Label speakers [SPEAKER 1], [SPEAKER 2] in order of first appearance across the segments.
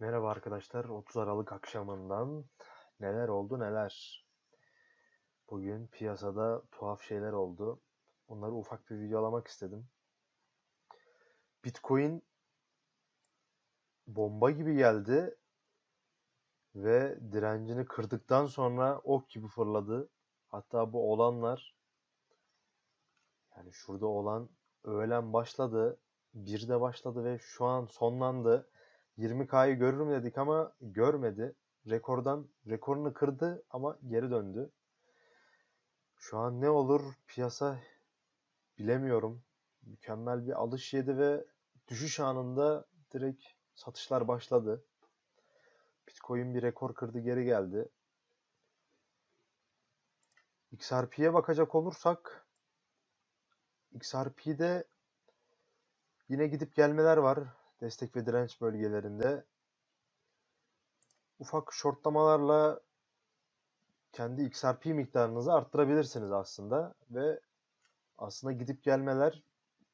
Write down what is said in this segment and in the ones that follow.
[SPEAKER 1] Merhaba arkadaşlar. 30 Aralık akşamından neler oldu neler. Bugün piyasada tuhaf şeyler oldu. Onları ufak bir videolamak istedim. Bitcoin bomba gibi geldi ve direncini kırdıktan sonra ok gibi fırladı. Hatta bu olanlar yani şurada olan öğlen başladı, bir de başladı ve şu an sonlandı. 20K'yı görürüm dedik ama görmedi. Rekordan rekorunu kırdı ama geri döndü. Şu an ne olur piyasa bilemiyorum. Mükemmel bir alış yedi ve düşüş anında direkt satışlar başladı. Bitcoin bir rekor kırdı geri geldi. XRP'ye bakacak olursak XRP'de yine gidip gelmeler var destek ve direnç bölgelerinde. Ufak shortlamalarla kendi XRP miktarınızı arttırabilirsiniz aslında ve aslında gidip gelmeler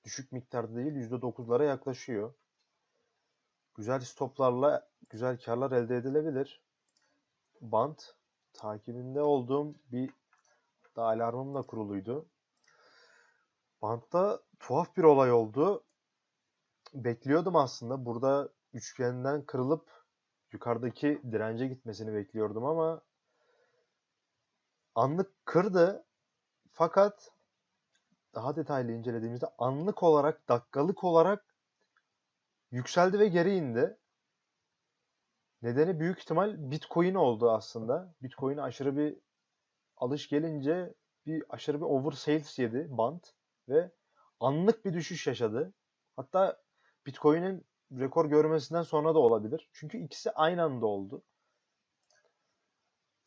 [SPEAKER 1] düşük miktarda değil %9'lara yaklaşıyor. Güzel stoplarla güzel karlar elde edilebilir. Band takibinde olduğum bir alarmım da kuruluydu. Bant'ta tuhaf bir olay oldu bekliyordum aslında. Burada üçgenden kırılıp yukarıdaki dirence gitmesini bekliyordum ama anlık kırdı. Fakat daha detaylı incelediğimizde anlık olarak, dakikalık olarak yükseldi ve geri indi. Nedeni büyük ihtimal Bitcoin oldu aslında. Bitcoin'e aşırı bir alış gelince bir aşırı bir oversales yedi band ve anlık bir düşüş yaşadı. Hatta Bitcoin'in rekor görmesinden sonra da olabilir. Çünkü ikisi aynı anda oldu.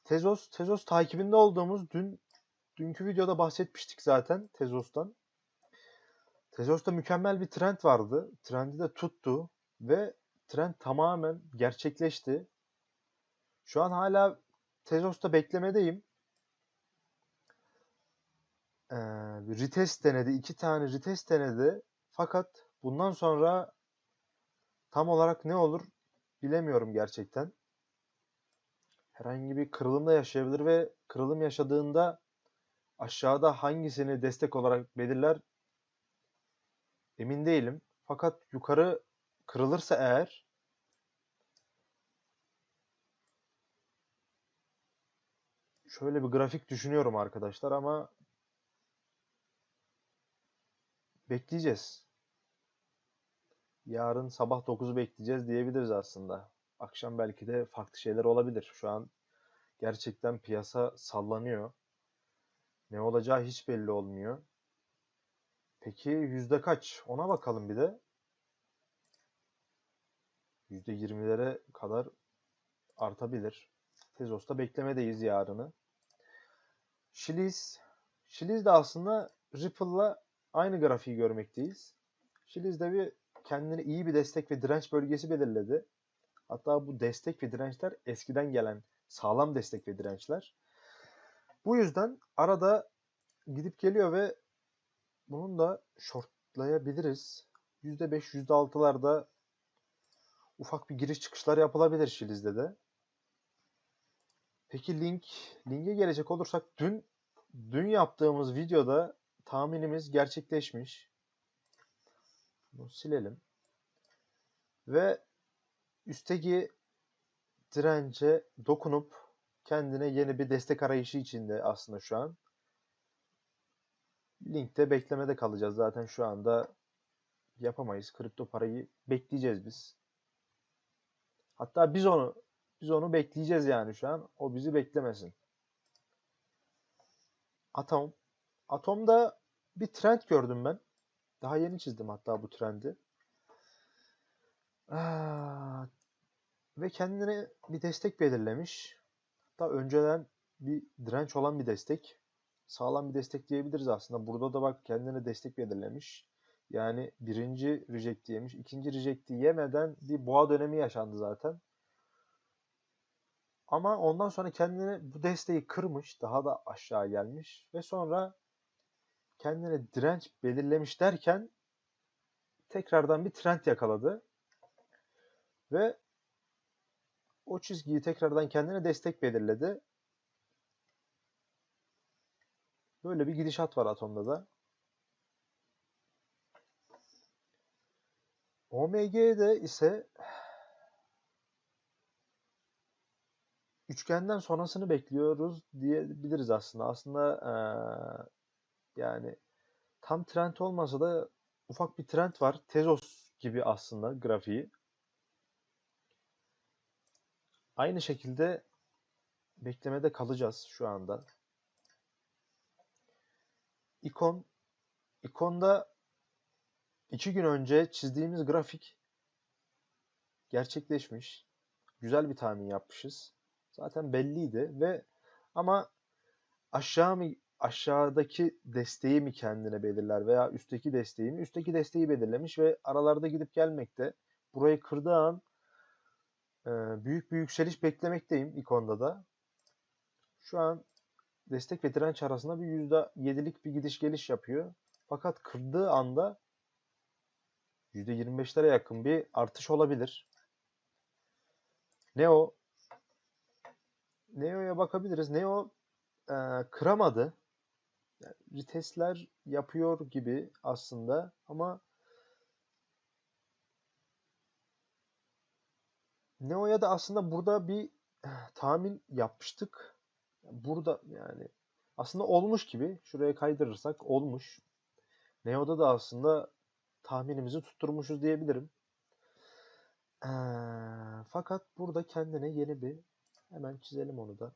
[SPEAKER 1] Tezos, Tezos takibinde olduğumuz dün dünkü videoda bahsetmiştik zaten Tezos'tan. Tezos'ta mükemmel bir trend vardı. Trendi de tuttu ve trend tamamen gerçekleşti. Şu an hala Tezos'ta beklemedeyim. Ee, retest denedi. iki tane retest denedi. Fakat Bundan sonra tam olarak ne olur bilemiyorum gerçekten. Herhangi bir kırılım da yaşayabilir ve kırılım yaşadığında aşağıda hangisini destek olarak belirler emin değilim. Fakat yukarı kırılırsa eğer şöyle bir grafik düşünüyorum arkadaşlar ama bekleyeceğiz yarın sabah 9'u bekleyeceğiz diyebiliriz aslında. Akşam belki de farklı şeyler olabilir. Şu an gerçekten piyasa sallanıyor. Ne olacağı hiç belli olmuyor. Peki yüzde kaç? Ona bakalım bir de. Yüzde yirmilere kadar artabilir. Tezos'ta beklemedeyiz yarını. Şiliz. Şiliz de aslında Ripple'la aynı grafiği görmekteyiz. Şiliz'de bir kendine iyi bir destek ve direnç bölgesi belirledi. Hatta bu destek ve dirençler eskiden gelen sağlam destek ve dirençler. Bu yüzden arada gidip geliyor ve bunun da shortlayabiliriz. %5, %6'larda ufak bir giriş çıkışlar yapılabilir Şiliz'de de. Peki link, linke gelecek olursak dün dün yaptığımız videoda tahminimiz gerçekleşmiş. Bunu silelim. Ve üstteki dirence dokunup kendine yeni bir destek arayışı içinde aslında şu an. Linkte beklemede kalacağız. Zaten şu anda yapamayız. Kripto parayı bekleyeceğiz biz. Hatta biz onu biz onu bekleyeceğiz yani şu an. O bizi beklemesin. Atom. Atom'da bir trend gördüm ben. Daha yeni çizdim hatta bu trendi. Aa, ve kendine bir destek belirlemiş. Hatta önceden bir direnç olan bir destek. Sağlam bir destek diyebiliriz aslında. Burada da bak kendine destek belirlemiş. Yani birinci reject yemiş. ikinci reject'i yemeden bir boğa dönemi yaşandı zaten. Ama ondan sonra kendini bu desteği kırmış. Daha da aşağı gelmiş. Ve sonra kendine direnç belirlemiş derken tekrardan bir trend yakaladı. Ve o çizgiyi tekrardan kendine destek belirledi. Böyle bir gidişat var atomda da. OMG'de ise üçgenden sonrasını bekliyoruz diyebiliriz aslında. Aslında yani tam trend olmasa da ufak bir trend var. Tezos gibi aslında grafiği. Aynı şekilde beklemede kalacağız şu anda. İkon, ikonda iki gün önce çizdiğimiz grafik gerçekleşmiş. Güzel bir tahmin yapmışız. Zaten belliydi ve ama aşağı mı aşağıdaki desteği mi kendine belirler veya üstteki desteği mi? Üstteki desteği belirlemiş ve aralarda gidip gelmekte. Burayı kırdığı an e, büyük bir yükseliş beklemekteyim ikonda da. Şu an destek ve direnç arasında bir %7'lik bir gidiş geliş yapıyor. Fakat kırdığı anda %25'lere yakın bir artış olabilir. Neo Neo'ya bakabiliriz. Neo e, kıramadı. Yani retestler yapıyor gibi aslında ama Neo'ya da aslında burada bir tahmin yapmıştık. Burada yani aslında olmuş gibi. Şuraya kaydırırsak olmuş. Neo'da da aslında tahminimizi tutturmuşuz diyebilirim. Ee, fakat burada kendine yeni bir hemen çizelim onu da.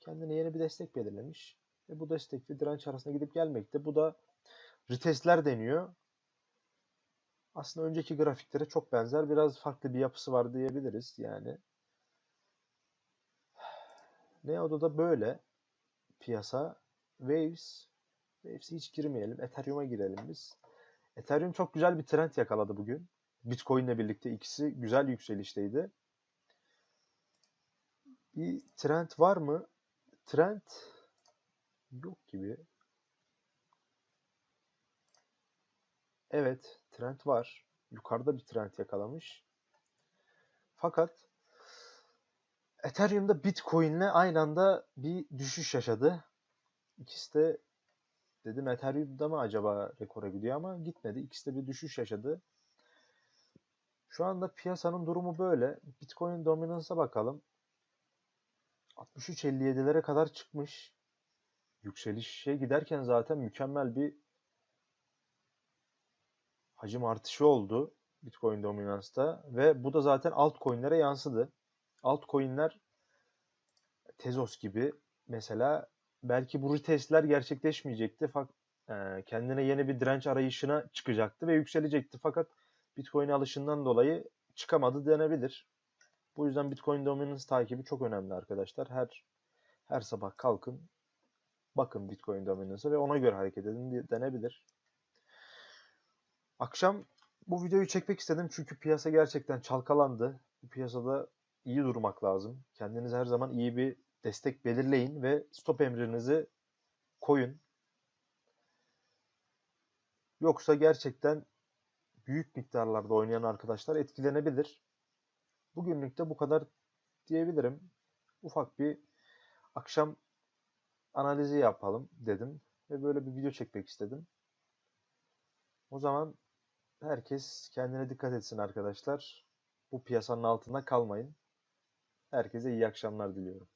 [SPEAKER 1] Kendine yeni bir destek belirlemiş. Ve bu destek ve direnç arasında gidip gelmekte. Bu da retestler deniyor. Aslında önceki grafiklere çok benzer. Biraz farklı bir yapısı var diyebiliriz yani. Neo'da da böyle piyasa. Waves. Waves'e hiç girmeyelim. Ethereum'a girelim biz. Ethereum çok güzel bir trend yakaladı bugün. Bitcoin ile birlikte ikisi güzel yükselişteydi. Bir trend var mı? Trend yok gibi. Evet, trend var. Yukarıda bir trend yakalamış. Fakat Ethereum'da Bitcoin'le aynı anda bir düşüş yaşadı. İkisi de dedim Ethereum'da mı acaba rekora gidiyor ama gitmedi. İkisi de bir düşüş yaşadı. Şu anda piyasanın durumu böyle. Bitcoin dominance'a bakalım. 63.57'lere kadar çıkmış. Yükselişe giderken zaten mükemmel bir hacim artışı oldu Bitcoin dominansta ve bu da zaten altcoin'lere yansıdı. Altcoin'ler Tezos gibi mesela belki bu retestler gerçekleşmeyecekti. Fakat e, kendine yeni bir direnç arayışına çıkacaktı ve yükselecekti. Fakat Bitcoin alışından dolayı çıkamadı denebilir. Bu yüzden Bitcoin dominance takibi çok önemli arkadaşlar. Her her sabah kalkın, bakın Bitcoin dominance'a ve ona göre hareket edin denebilir. Akşam bu videoyu çekmek istedim çünkü piyasa gerçekten çalkalandı. Bu piyasada iyi durmak lazım. Kendiniz her zaman iyi bir destek belirleyin ve stop emrinizi koyun. Yoksa gerçekten büyük miktarlarda oynayan arkadaşlar etkilenebilir. Bugünlük de bu kadar diyebilirim. Ufak bir akşam analizi yapalım dedim ve böyle bir video çekmek istedim. O zaman herkes kendine dikkat etsin arkadaşlar. Bu piyasanın altında kalmayın. Herkese iyi akşamlar diliyorum.